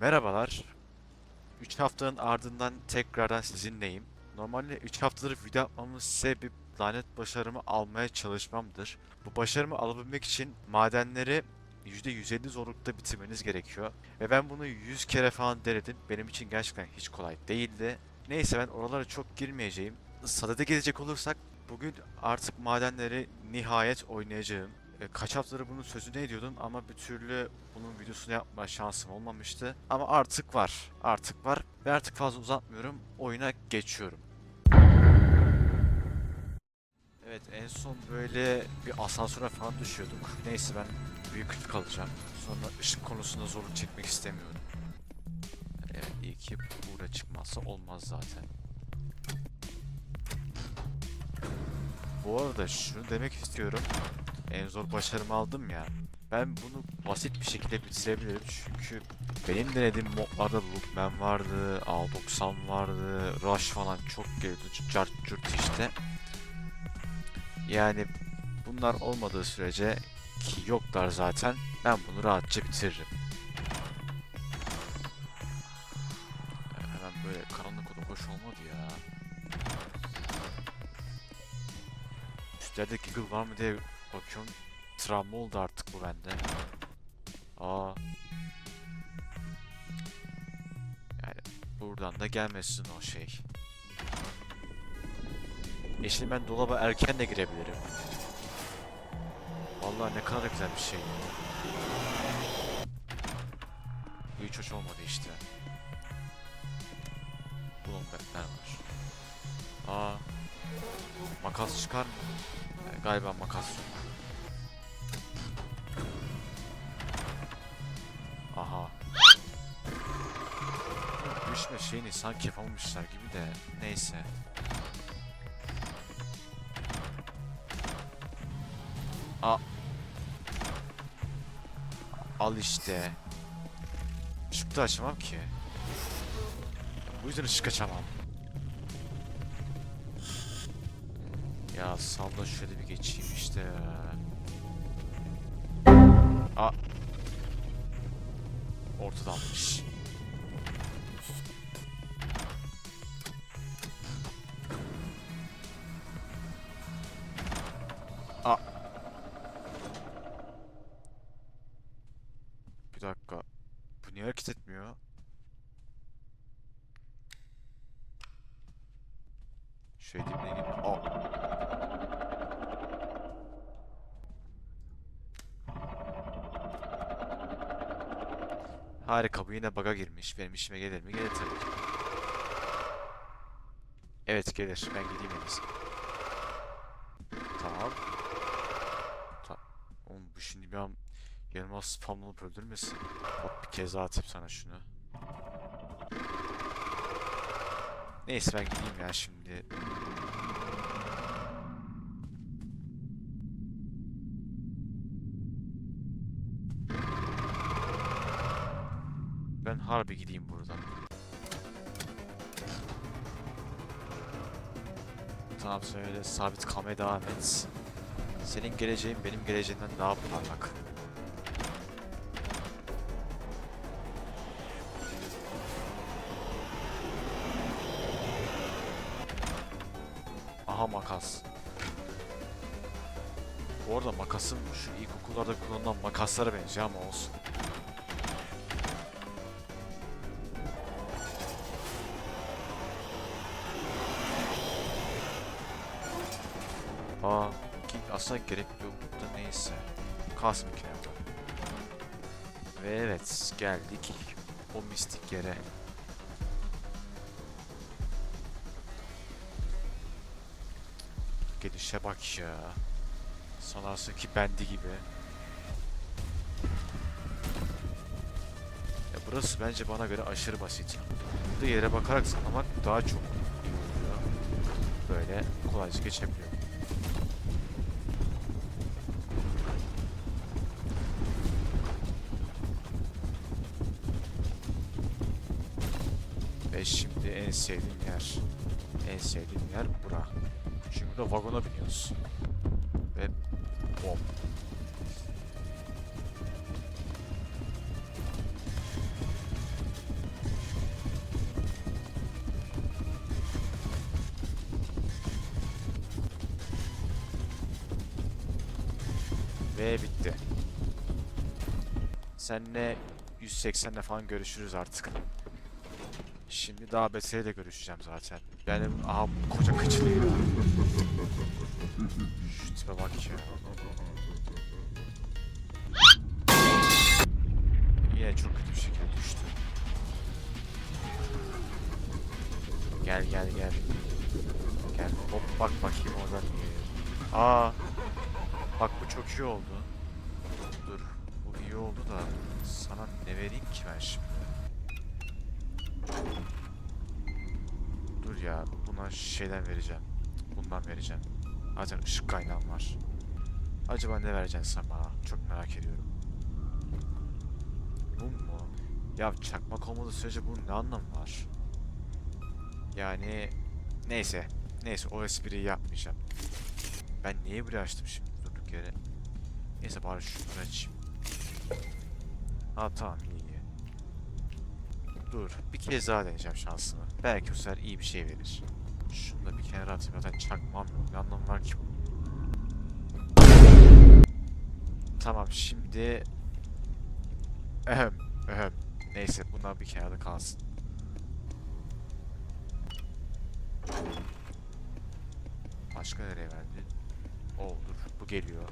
Merhabalar. 3 haftanın ardından tekrardan sizinleyim. Normalde 3 haftadır video yapmamın sebebi lanet başarımı almaya çalışmamdır. Bu başarımı alabilmek için madenleri %150 zorlukta bitirmeniz gerekiyor. Ve ben bunu 100 kere falan denedim. Benim için gerçekten hiç kolay değildi. Neyse ben oralara çok girmeyeceğim. Sadede gelecek olursak bugün artık madenleri nihayet oynayacağım. E, Kaç haftadır bunun sözünü ediyordum ama bir türlü bunun videosunu yapma şansım olmamıştı. Ama artık var. Artık var. Ve artık fazla uzatmıyorum. Oyuna geçiyorum. Evet en son böyle bir asansöre falan düşüyorduk. Neyse ben büyük kalacağım. Sonra ışık konusunda zorluk çekmek istemiyorum. Evet iyi ki burada çıkmazsa olmaz zaten. Bu arada şunu demek istiyorum. En zor başarımı aldım ya. Ben bunu basit bir şekilde bitirebilirim çünkü benim denediğim modlarda Loopman vardı, A90 vardı, Rush falan çok geldi, cart curt işte. Yani bunlar olmadığı sürece ki yoklar zaten ben bunu rahatça bitiririm. Hemen böyle karanlık oda hoş olmadı ya. Üstlerde Giggle var mı diye bakıyorum. Travma oldu artık bu bende. Aa. Yani buradan da gelmesin o şey. E ben dolaba erken de girebilirim. Vallahi ne kadar güzel bir şey. Bu hiç hoş olmadı işte. Bulun betler var. Aa. Makas çıkar mı? Galiba makas yok. Düşme şeyini sanki yapamamışlar gibi de neyse. A Al işte. Işık da açamam ki. Bu yüzden ışık açamam. Ya salla şöyle bir geçeyim işte ya. A Ortadanmış. Harika bu yine bug'a girmiş. Benim işime gelir mi? Gelir tabii ki. Evet gelir. Ben gideyim en. Tamam. Ta Oğlum bu şimdi bir an yanıma spamlanıp öldürmesin. Hop bir kez daha atayım sana şunu. Neyse ben gideyim ya şimdi. Ben harbi gideyim buradan. Tamam sen öyle sabit kalmaya devam et. Senin geleceğin benim geleceğimden daha parlak. Aha makas. Bu arada makasın şu ilkokullarda kullanılan makaslara benziyor ama olsun. Aslında gerek yok da neyse. Kalsın bir kenarda. Ve evet, geldik o mistik yere. Gelişe bak ya. Sanarsın ki bendi gibi. Ya burası bence bana göre aşırı basit. Burada yere bakarak zıplamak daha çok iyi oluyor. Böyle kolayca geçebiliyor. Şimdi en sevdiğim yer. En sevdiğim yer bura. Çünkü burada vagona biniyoruz. Ve bom. Ve bitti. Senle 180'le falan görüşürüz artık. Şimdi daha beteriyle görüşeceğim zaten. Yani aha koca kıçlı ya. Şu tipe bak ya. Yine çok kötü bir şekilde düştü. Gel gel gel. Gel hop bak bakayım oradan niye. Aa. Bak bu çok iyi oldu. Dur. Bu iyi oldu da sana ne vereyim ki ben şimdi? Dur ya buna şeyden vereceğim. Bundan vereceğim. Zaten ışık kaynağım var. Acaba ne vereceksin sen bana? Çok merak ediyorum. Mum mu? Ya çakmak olmadığı sürece bunun ne anlamı var? Yani neyse. Neyse o espriyi yapmayacağım. Ben niye buraya açtım şimdi durduk yere? Neyse bari şunu açayım. Ha tamam iyi. Dur bir kez daha deneyeceğim şansımı. Belki bu sefer iyi bir şey verir. Şunu da bir kenara atayım zaten çakmam yok. Ne anlamı var ki bu? Tamam şimdi... Ehem ehem. Neyse bunlar bir kenarda kalsın. Başka nereye verdi? Oo dur bu geliyor.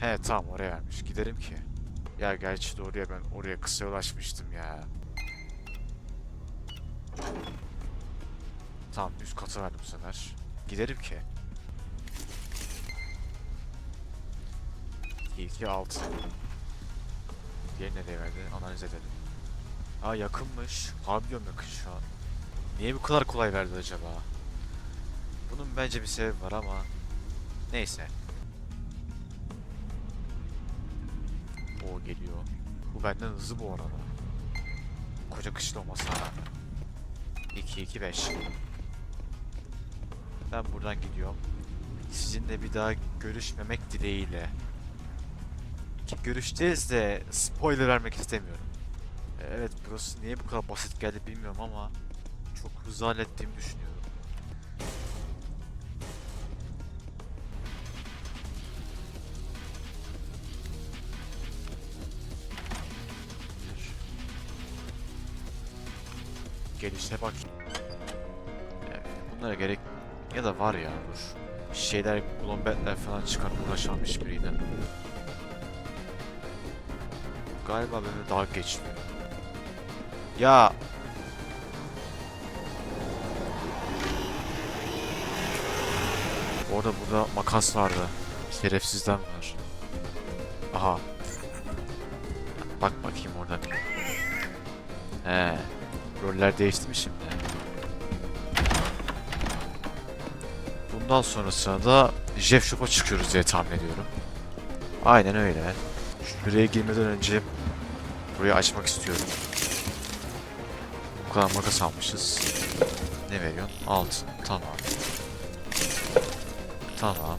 He tamam oraya vermiş. Giderim ki. Ya gerçi doğru ben oraya kısa yol açmıştım ya. Tamam üst kata verdim bu sefer. Giderim ki. 2 6 Diğeri nereye verdi? Analiz edelim. Aa yakınmış. Harbi diyorum yakın şu an. Niye bu kadar kolay verdi acaba? Bunun bence bir sebebi var ama neyse. Geliyor. Bu benden hızlı bu arada. Koca kışlı olmasına rağmen. 2 2 5. Ben buradan gidiyorum. Sizinle bir daha görüşmemek dileğiyle. Ki görüşeceğiz de spoiler vermek istemiyorum. Evet burası niye bu kadar basit geldi bilmiyorum ama çok hızlı hallettiğimi düşünüyorum. Gelişe bak. Evet, bunlara gerek ya da var ya dur. Şeyler glombetler falan çıkar uğraşamış biriydi. Galiba benimle dalga geçmiyor. Ya Orada burada makas vardı. Şerefsizden var. Aha. Bak bakayım oradan. He. Roller değişti mi şimdi? Bundan sonrasında da Jeff Shop'a çıkıyoruz diye tahmin ediyorum. Aynen öyle. Şuraya girmeden önce burayı açmak istiyorum. Bu kadar makas almışız. Ne veriyorsun? Altın. Tamam. Tamam.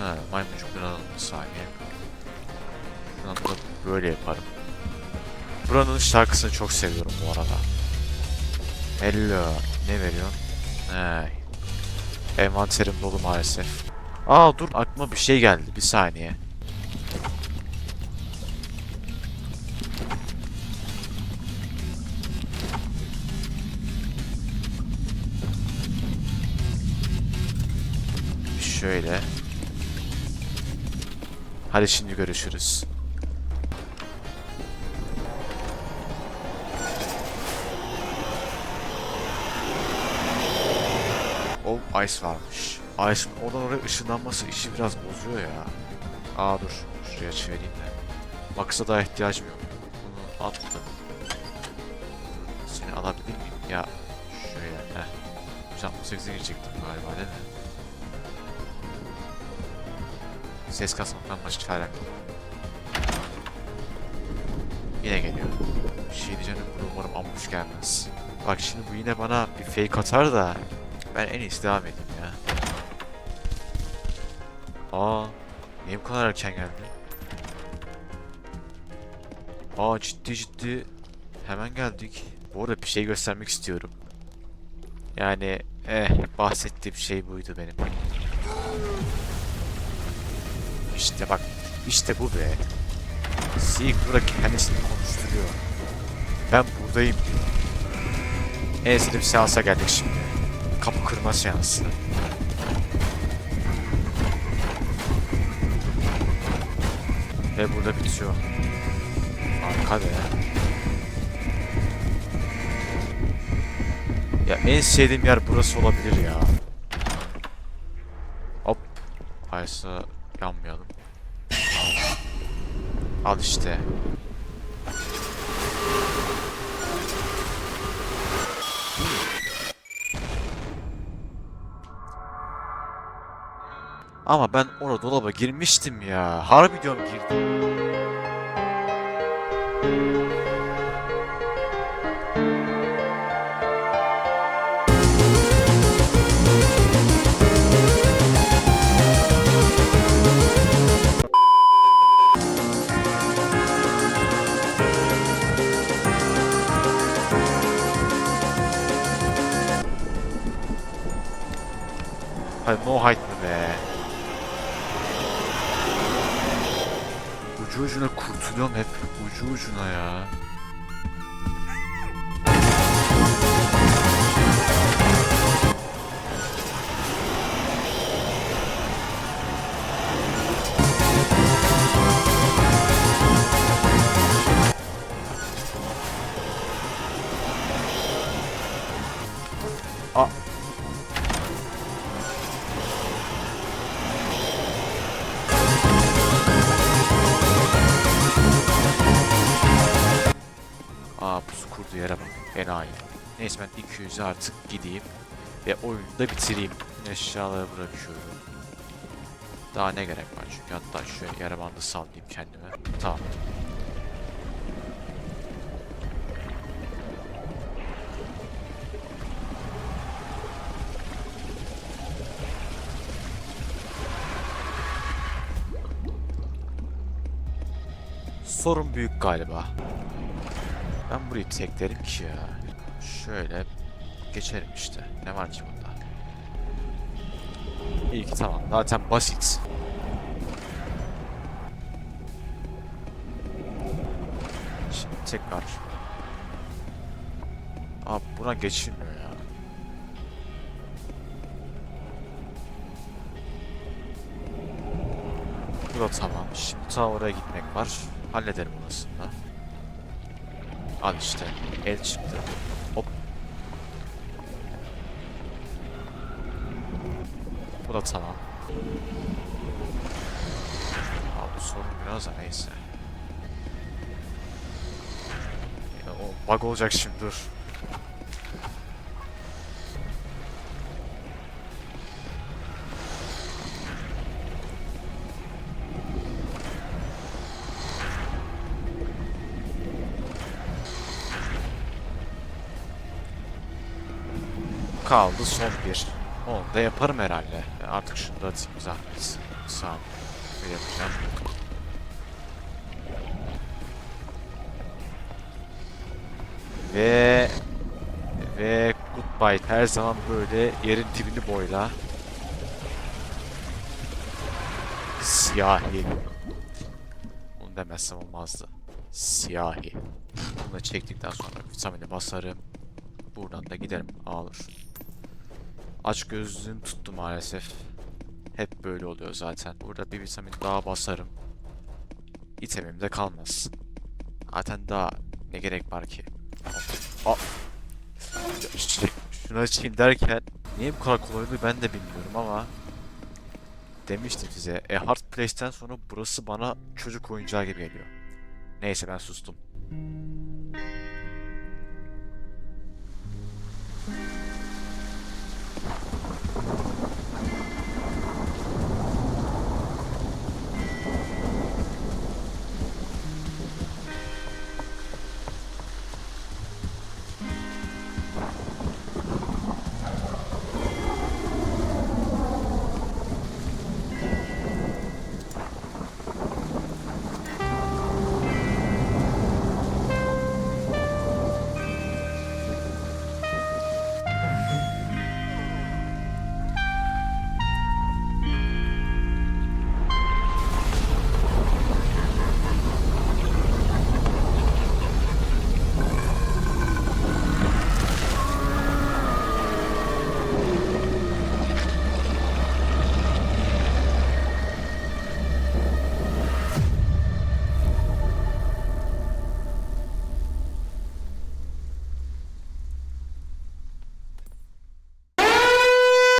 Ha, maymuncukları alalım bir saniye. Şuradan da böyle yaparım. Buranın şarkısını çok seviyorum bu arada. Hello. Ne veriyorsun? Hey. Envanterim dolu maalesef. Aa dur aklıma bir şey geldi. Bir saniye. Şöyle. Hadi şimdi görüşürüz. O Ice varmış. Ice'ın oradan oraya ışınlanması işi biraz bozuyor ya. Aa dur. Şuraya çevireyim de. Max'a daha ihtiyacım yok. Bunu attım. Seni alabilir miyim? Ya şöyle. Heh. 168'e girecektim galiba değil mi? Ses kasmaktan çarem yok. Yine geliyor. Bir şey diyeceğim umarım ambush gelmez. Bak şimdi bu yine bana bir fake atar da ben en iyisi devam edeyim ya. Aa, niye bu kadar erken geldi? Aa ciddi ciddi hemen geldik. Bu arada bir şey göstermek istiyorum. Yani eh bahsettiğim şey buydu benim. İşte bak. işte bu be. Seek burada kendisini konuşturuyor. Ben buradayım. En sevdiğim seansa geldik şimdi. Kapı kırma seansı. Ve burada bitiyor. Harika be. Ya en sevdiğim yer burası olabilir ya. Hop. Aysa yanmayalım. Al işte. Ama ben orada dolaba girmiştim ya. Harbi diyorum girdim. Hadi no hide mı be? 우주준을 구두렴 F 우주준아야. 200'e artık gideyim. Ve oyunu da bitireyim. Eşyaları bırakıyorum. Daha ne gerek var çünkü hatta şöyle yere bandı sallayayım kendime. Tamam. Sorun büyük galiba. Ben burayı teklerim ki ya. Şöyle geçerim işte. Ne var ki bunda? İyi ki tamam. Zaten basit. Şimdi tekrar. Abi buna geçilmiyor ya. Bu da tamam. Şimdi ta oraya gitmek var. Hallederim orasını da. Al işte. El çıktı. Tamam. Abi sorun biraz da neyse. Ya, o bug olacak şimdi dur. Kaldı son bir. Onu da yaparım herhalde. Artık şunu da atayım zahmet. Sağ ol. Yapacağım. Ve ve goodbye. Her zaman böyle yerin dibini boyla. Siyahi. Bunu demezsem olmazdı. Siyahi. Bunu çektikten sonra vitamini basarım. Buradan da giderim. Ağır. Aç gözlüğüm tuttu maalesef. Hep böyle oluyor zaten. Burada bir vitamin daha basarım. İtemim de kalmaz. Zaten daha ne gerek var ki? Aa. Şunu açayım derken niye bu kadar kolay oldu ben de bilmiyorum ama demiştim size. E Hard Place'ten sonra burası bana çocuk oyuncağı gibi geliyor. Neyse ben sustum.